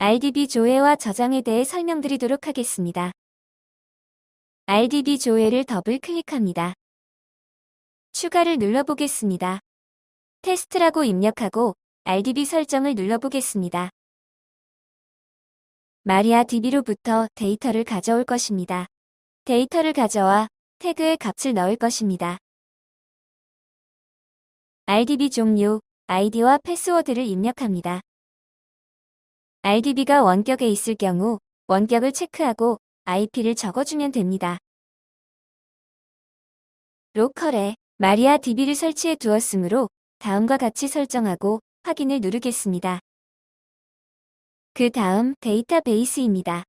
RDB 조회와 저장에 대해 설명드리도록 하겠습니다. RDB 조회를 더블 클릭합니다. 추가를 눌러보겠습니다. 테스트라고 입력하고 RDB 설정을 눌러보겠습니다. 마리아 DB로부터 데이터를 가져올 것입니다. 데이터를 가져와 태그에 값을 넣을 것입니다. RDB 종류, 아이디와 패스워드를 입력합니다. RDB가 원격에 있을 경우 원격을 체크하고 IP를 적어주면 됩니다. 로컬에 마리아 DB를 설치해 두었으므로 다음과 같이 설정하고 확인을 누르겠습니다. 그 다음 데이터베이스입니다.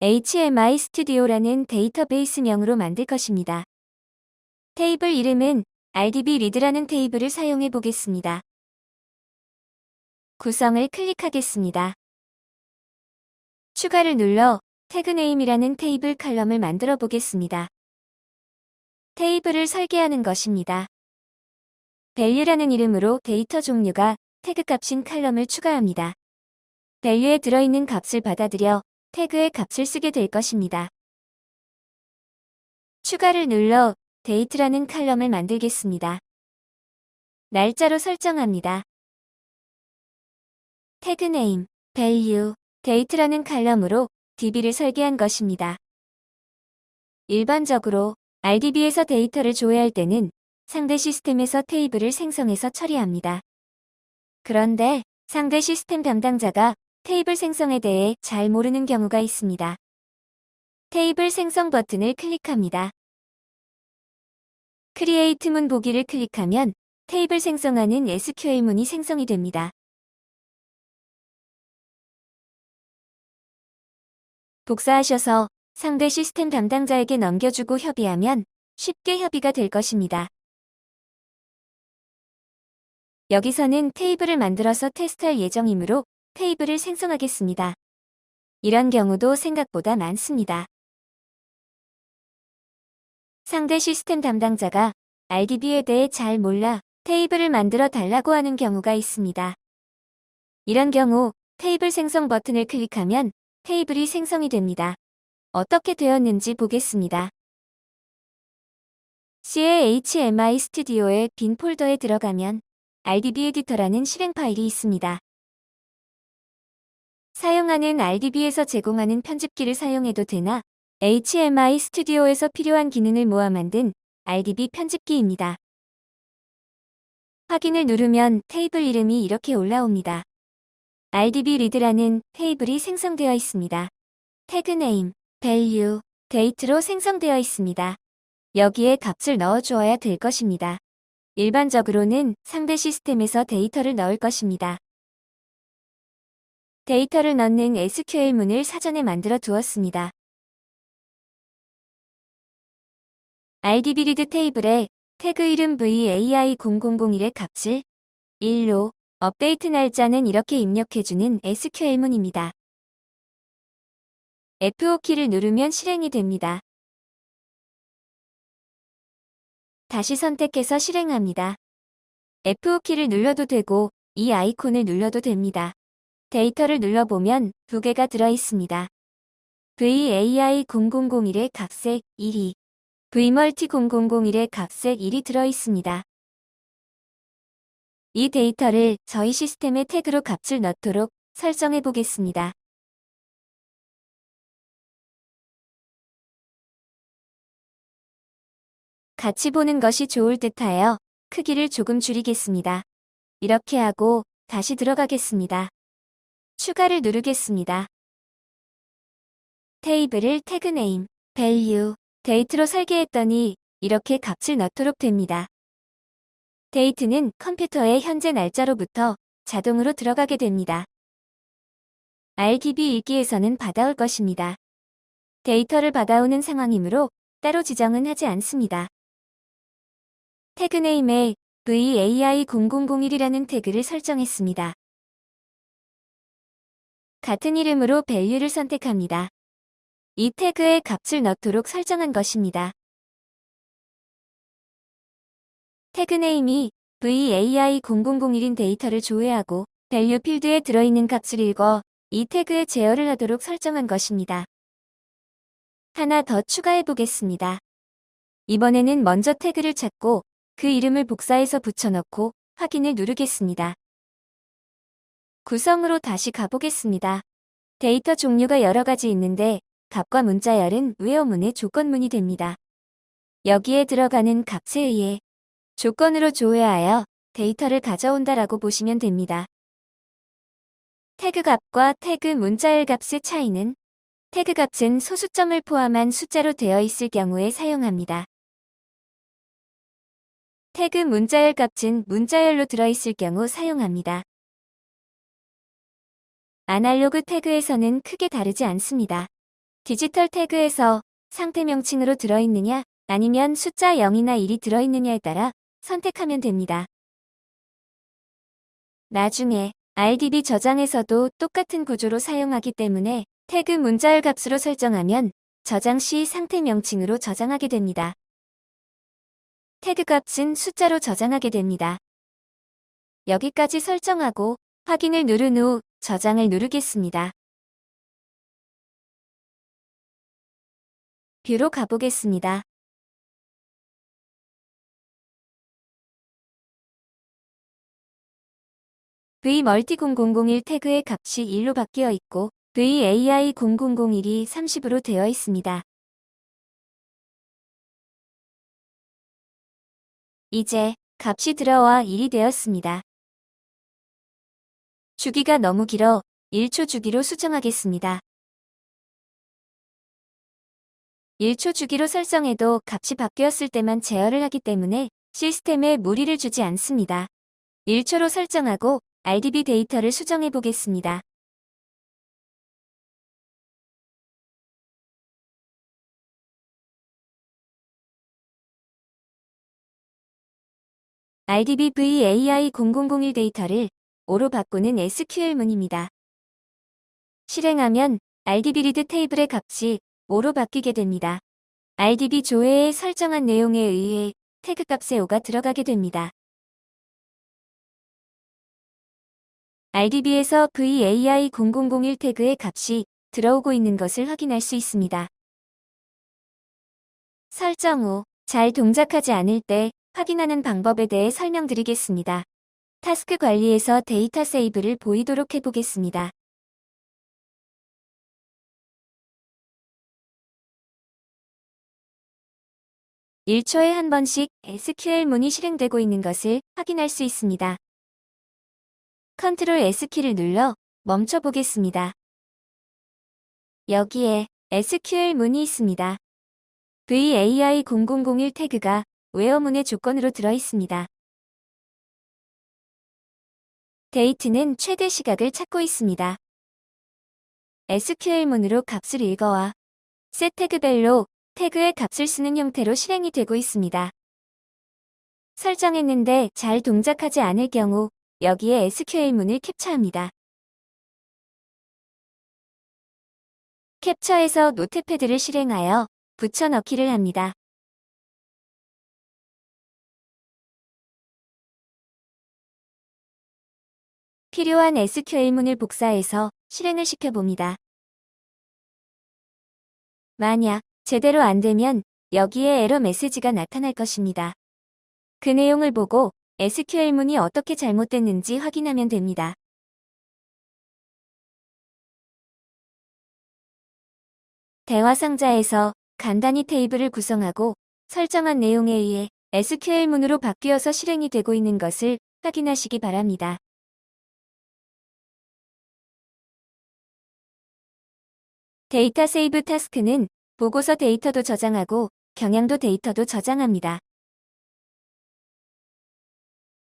HMI 스튜디오라는 데이터베이스명으로 만들 것입니다. 테이블 이름은 RDB 리드라는 테이블을 사용해 보겠습니다. 구성을 클릭하겠습니다. 추가를 눌러 태그네임이라는 테이블 칼럼을 만들어 보겠습니다. 테이블을 설계하는 것입니다. value라는 이름으로 데이터 종류가 태그 값인 칼럼을 추가합니다. value에 들어있는 값을 받아들여 태그의 값을 쓰게 될 것입니다. 추가를 눌러 date라는 칼럼을 만들겠습니다. 날짜로 설정합니다. 태그 네임, value, date라는 칼럼으로 DB를 설계한 것입니다. 일반적으로 RDB에서 데이터를 조회할 때는 상대 시스템에서 테이블을 생성해서 처리합니다. 그런데 상대 시스템 담당자가 테이블 생성에 대해 잘 모르는 경우가 있습니다. 테이블 생성 버튼을 클릭합니다. 크리에이트 문 보기를 클릭하면 테이블 생성하는 SQL 문이 생성이 됩니다. 복사하셔서 상대 시스템 담당자에게 넘겨주고 협의하면 쉽게 협의가 될 것입니다. 여기서는 테이블을 만들어서 테스트할 예정이므로 테이블을 생성하겠습니다. 이런 경우도 생각보다 많습니다. 상대 시스템 담당자가 RDB에 대해 잘 몰라 테이블을 만들어 달라고 하는 경우가 있습니다. 이런 경우 테이블 생성 버튼을 클릭하면 테이블이 생성이 됩니다. 어떻게 되었는지 보겠습니다. CAHMI 스튜디오의 빈 폴더에 들어가면 RDB 에디터라는 실행 파일이 있습니다. 사용하는 RDB에서 제공하는 편집기를 사용해도 되나 HMI 스튜디오에서 필요한 기능을 모아 만든 RDB 편집기입니다. 확인을 누르면 테이블 이름이 이렇게 올라옵니다. RDB 리드라는 테이블이 생성되어 있습니다. 태그 네임, value, date로 생성되어 있습니다. 여기에 값을 넣어 주어야 될 것입니다. 일반적으로는 상대 시스템에서 데이터를 넣을 것입니다. 데이터를 넣는 SQL 문을 사전에 만들어 두었습니다. RDB 리드 테이블에 태그 이름 VAI0001의 값을 1로 업데이트 날짜는 이렇게 입력해주는 SQL문입니다. F5키를 누르면 실행이 됩니다. 다시 선택해서 실행합니다. F5키를 눌러도 되고 이 아이콘을 눌러도 됩니다. 데이터를 눌러보면 두 개가 들어있습니다. VAI0001의 값색 1이 VMulti0001의 값색 1이 들어있습니다. 이 데이터를 저희 시스템의 태그로 값을 넣도록 설정해 보겠습니다. 같이 보는 것이 좋을 듯하여 크기를 조금 줄이겠습니다. 이렇게 하고 다시 들어가겠습니다. 추가를 누르겠습니다. 테이블을 태그 네임, value, date로 설계했더니 이렇게 값을 넣도록 됩니다. 데이트는 컴퓨터의 현재 날짜로부터 자동으로 들어가게 됩니다. RDB 일기에서는 받아올 것입니다. 데이터를 받아오는 상황이므로 따로 지정은 하지 않습니다. 태그 네임에 VAI0001이라는 태그를 설정했습니다. 같은 이름으로 value를 선택합니다. 이 태그에 값을 넣도록 설정한 것입니다. 태그 네임이 VAI0001인 데이터를 조회하고 value 필드에 들어있는 값을 읽어 이 태그에 제어를 하도록 설정한 것입니다. 하나 더 추가해 보겠습니다. 이번에는 먼저 태그를 찾고 그 이름을 복사해서 붙여넣고 확인을 누르겠습니다. 구성으로 다시 가보겠습니다. 데이터 종류가 여러 가지 있는데 값과 문자열은 웨어문의 조건문이 됩니다. 여기에 들어가는 값에 의해 조건으로 조회하여 데이터를 가져온다라고 보시면 됩니다. 태그 값과 태그 문자열 값의 차이는 태그 값은 소수점을 포함한 숫자로 되어 있을 경우에 사용합니다. 태그 문자열 값은 문자열로 들어있을 경우 사용합니다. 아날로그 태그에서는 크게 다르지 않습니다. 디지털 태그에서 상태 명칭으로 들어있느냐 아니면 숫자 0이나 1이 들어있느냐에 따라 선택하면 됩니다. 나중에 RDB 저장에서도 똑같은 구조로 사용하기 때문에 태그 문자열 값으로 설정하면 저장 시 상태 명칭으로 저장하게 됩니다. 태그 값은 숫자로 저장하게 됩니다. 여기까지 설정하고 확인을 누른 후 저장을 누르겠습니다. 뷰로 가보겠습니다. V-멀티0001 태그의 값이 1로 바뀌어 있고 VAI0001이 30으로 되어 있습니다. 이제 값이 들어와 1이 되었습니다. 주기가 너무 길어 1초 주기로 수정하겠습니다. 1초 주기로 설정해도 값이 바뀌었을 때만 제어를 하기 때문에 시스템에 무리를 주지 않습니다. 1초로 설정하고 RDB 데이터를 수정해 보겠습니다. RDB VAI0001 데이터를 5로 바꾸는 SQL문입니다. 실행하면 RDB 리드 테이블의 값이 5로 바뀌게 됩니다. RDB 조회에 설정한 내용에 의해 태그 값에 5가 들어가게 됩니다. RDB에서 VAI0001 태그의 값이 들어오고 있는 것을 확인할 수 있습니다. 설정 후 잘 동작하지 않을 때 확인하는 방법에 대해 설명드리겠습니다. 타스크 관리에서 데이터 세이브를 보이도록 해보겠습니다. (1초에) 한 번씩 SQL문이 실행되고 있는 것을 확인할 수 있습니다. 컨트롤 S키를 눌러 멈춰 보겠습니다. 여기에 SQL문이 있습니다. VAI0001 태그가 웨어문의 조건으로 들어 있습니다. 데이트는 최대 시각을 찾고 있습니다. SQL문으로 값을 읽어와 셋 태그별로 태그의 값을 쓰는 형태로 실행이 되고 있습니다. 설정했는데 잘 동작하지 않을 경우 여기에 SQL문을 캡처합니다. 캡처해서 노트패드를 실행하여 붙여넣기를 합니다. 필요한 SQL문을 복사해서 실행을 시켜봅니다. 만약 제대로 안 되면 여기에 에러 메시지가 나타날 것입니다. 그 내용을 보고 SQL문이 어떻게 잘못됐는지 확인하면 됩니다. 대화 상자에서 간단히 테이블을 구성하고 설정한 내용에 의해 SQL문으로 바뀌어서 실행이 되고 있는 것을 확인하시기 바랍니다. 데이터 세이브 타스크는 보고서 데이터도 저장하고 경향도 데이터도 저장합니다.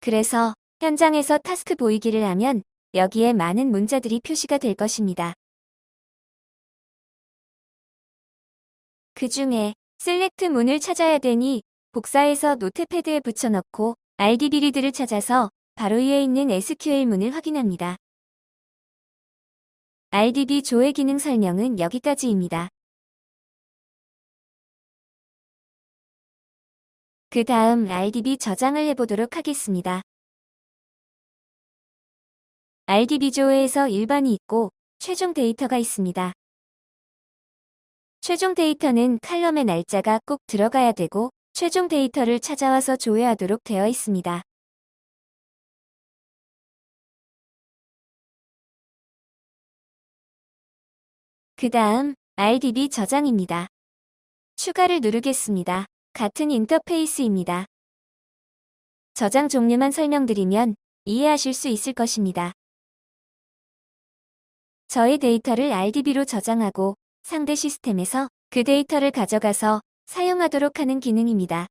그래서 현장에서 타스크 보이기를 하면 여기에 많은 문자들이 표시가 될 것입니다. 그 중에 셀렉트 문을 찾아야 되니 복사해서 노트패드에 붙여넣고 RDB 리드를 찾아서 바로 위에 있는 SQL 문을 확인합니다. RDB 조회 기능 설명은 여기까지입니다. 그 다음 RDB 저장을 해보도록 하겠습니다. RDB 조회에서 일반이 있고 최종 데이터가 있습니다. 최종 데이터는 칼럼의 날짜가 꼭 들어가야 되고 최종 데이터를 찾아와서 조회하도록 되어 있습니다. 그 다음 RDB 저장입니다. 추가를 누르겠습니다. 같은 인터페이스입니다. 저장 종류만 설명드리면 이해하실 수 있을 것입니다. 저의 데이터를 RDB로 저장하고 상대 시스템에서 그 데이터를 가져가서 사용하도록 하는 기능입니다.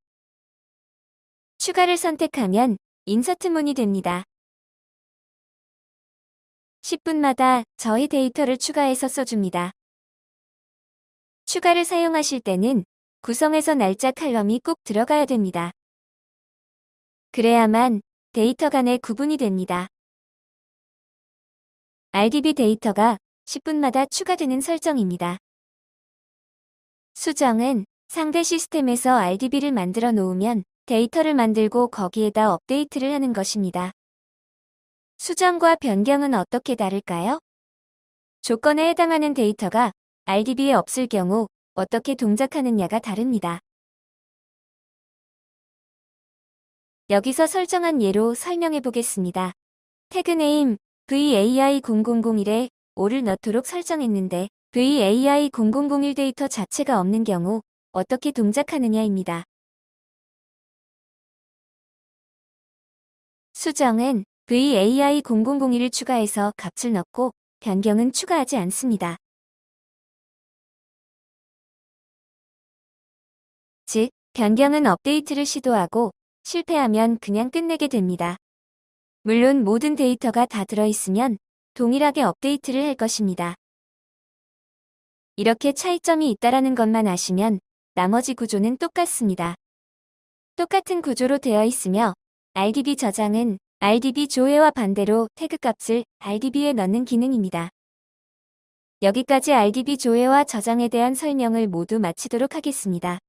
추가를 선택하면 인서트 문이 됩니다. 10분마다 저의 데이터를 추가해서 써줍니다. 추가를 사용하실 때는 구성에서 날짜 칼럼이 꼭 들어가야 됩니다. 그래야만 데이터 간의 구분이 됩니다. RDB 데이터가 10분마다 추가되는 설정입니다. 수정은 상대 시스템에서 RDB를 만들어 놓으면 데이터를 만들고 거기에다 업데이트를 하는 것입니다. 수정과 변경은 어떻게 다를까요? 조건에 해당하는 데이터가 RDB에 없을 경우 어떻게 동작하느냐가 다릅니다. 여기서 설정한 예로 설명해 보겠습니다. 태그 네임 VAI0001에 5를 넣도록 설정했는데 VAI0001 데이터 자체가 없는 경우 어떻게 동작하느냐입니다. 수정은 VAI0001을 추가해서 값을 넣고 변경은 추가하지 않습니다. 즉, 변경은 업데이트를 시도하고 실패하면 그냥 끝내게 됩니다. 물론 모든 데이터가 다 들어있으면 동일하게 업데이트를 할 것입니다. 이렇게 차이점이 있다라는 것만 아시면 나머지 구조는 똑같습니다. 똑같은 구조로 되어 있으며 RDB 저장은 RDB 조회와 반대로 태그 값을 RDB에 넣는 기능입니다. 여기까지 RDB 조회와 저장에 대한 설명을 모두 마치도록 하겠습니다.